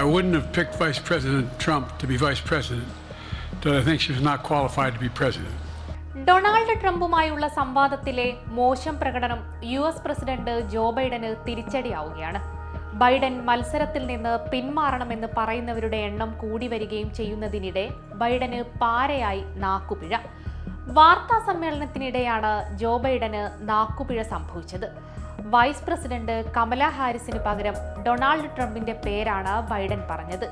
I wouldn't have picked Vice President Trump to be vice president but I think she was not qualified to be president. Donald ട്രംപുമായുള്ള സംവാദത്തിലെ മോശം പ്രകടനം U S president Joe ബൈഡന് തിരിച്ചടിയാവുകയാണ്. Biden മത്സരത്തിൽ നിന്ന് പിന്മാറണമെന്ന് പറയുന്നവരുടെ എണ്ണം കൂടി വരികയും ചെയ്യുന്നതിനിടെ ബൈഡന് പാരയായി നാക്കുപിഴ. വാർത്താ സമ്മേളനത്തിനിടെയാണ് ജോ ബൈഡന് നാക്കുപിഴ സംഭവിച്ചത്. വൈസ് പ്രസിഡന്റ് കമല ഹാരിസിന് പകരം ഡൊണാൾഡ് ട്രംപിന്റെ പേരാണ് ബൈഡൻ പറഞ്ഞത്.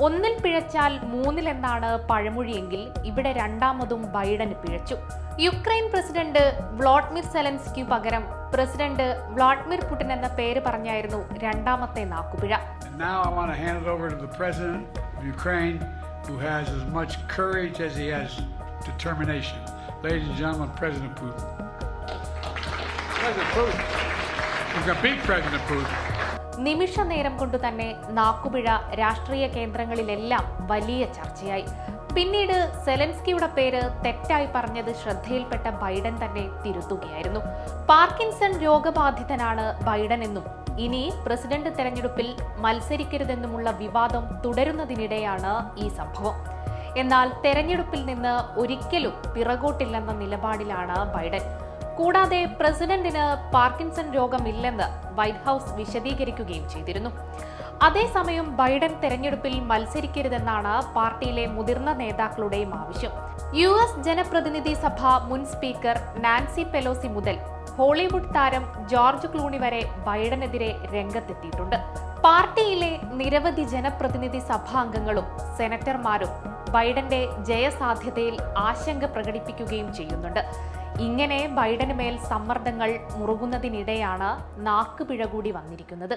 ഒന്നിൽ പിഴച്ചാൽ മൂന്നിലെന്നാണ് പഴമൊഴിയെങ്കിൽ ഇവിടെ രണ്ടാമതും ബൈഡന് പിഴച്ചു. യുക്രൈൻ പ്രസിഡന്റ് വ്ളോഡ്മിർ സെലൻസ്കി പകരം പ്രസിഡന്റ് വ്ളാഡിമിർ പുടിൻ എന്ന പേര് പറഞ്ഞായിരുന്നു രണ്ടാമത്തെ നാക്കുപിഴ. നിമിഷ നേരം കൊണ്ട് തന്നെ നാക്കുപിഴ രാഷ്ട്രീയ കേന്ദ്രങ്ങളിലെല്ലാം വലിയ ചർച്ചയായി. പിന്നീട് സെലൻസ്കിയുടെ പേര് തെറ്റായി പറഞ്ഞത് ശ്രദ്ധയിൽപ്പെട്ട ബൈഡൻ തന്നെ തിരുത്തുകയായിരുന്നു. പാർക്കിൻസൺ രോഗബാധിതനാണ് ബൈഡൻ എന്നും ഇനി പ്രസിഡന്റ് തെരഞ്ഞെടുപ്പിൽ മത്സരിക്കരുതെന്നുമുള്ള വിവാദം തുടരുന്നതിനിടെയാണ് ഈ സംഭവം. എന്നാൽ തെരഞ്ഞെടുപ്പിൽ നിന്ന് ഒരിക്കലും പിറകോട്ടില്ലെന്ന നിലപാടിലാണ് ബൈഡൻ. കൂടാതെ പ്രസിഡന്റിന് പാർക്കിൻസൺ രോഗമില്ലെന്ന് വൈറ്റ് ഹൗസ് വിശദീകരിക്കുകയും ചെയ്തിരുന്നു. അതേസമയം ബൈഡൻ തെരഞ്ഞെടുപ്പിൽ മത്സരിക്കരുതെന്നാണ് പാർട്ടിയിലെ മുതിർന്ന നേതാക്കളുടെയും ആവശ്യം. യു എസ് ജനപ്രതിനിധി സഭ മുൻ സ്പീക്കർ നാൻസി പെലോസി മുതൽ ഹോളിവുഡ് താരം ജോർജ് ക്ലൂണി വരെ ബൈഡനെതിരെ രംഗത്തെത്തിയിട്ടുണ്ട്. പാർട്ടിയിലെ നിരവധി ജനപ്രതിനിധി സഭാംഗങ്ങളും സെനറ്റർമാരും ബൈഡന്റെ ജയസാധ്യതയിൽ ആശങ്ക പ്രകടിപ്പിക്കുകയും ചെയ്യുന്നുണ്ട്. ഇങ്ങനെ ബൈഡന് മേൽ സമ്മർദ്ദങ്ങൾ മുറുകുന്നതിനിടെയാണ് നാക്കുപിഴ കൂടി വന്നിരിക്കുന്നത്.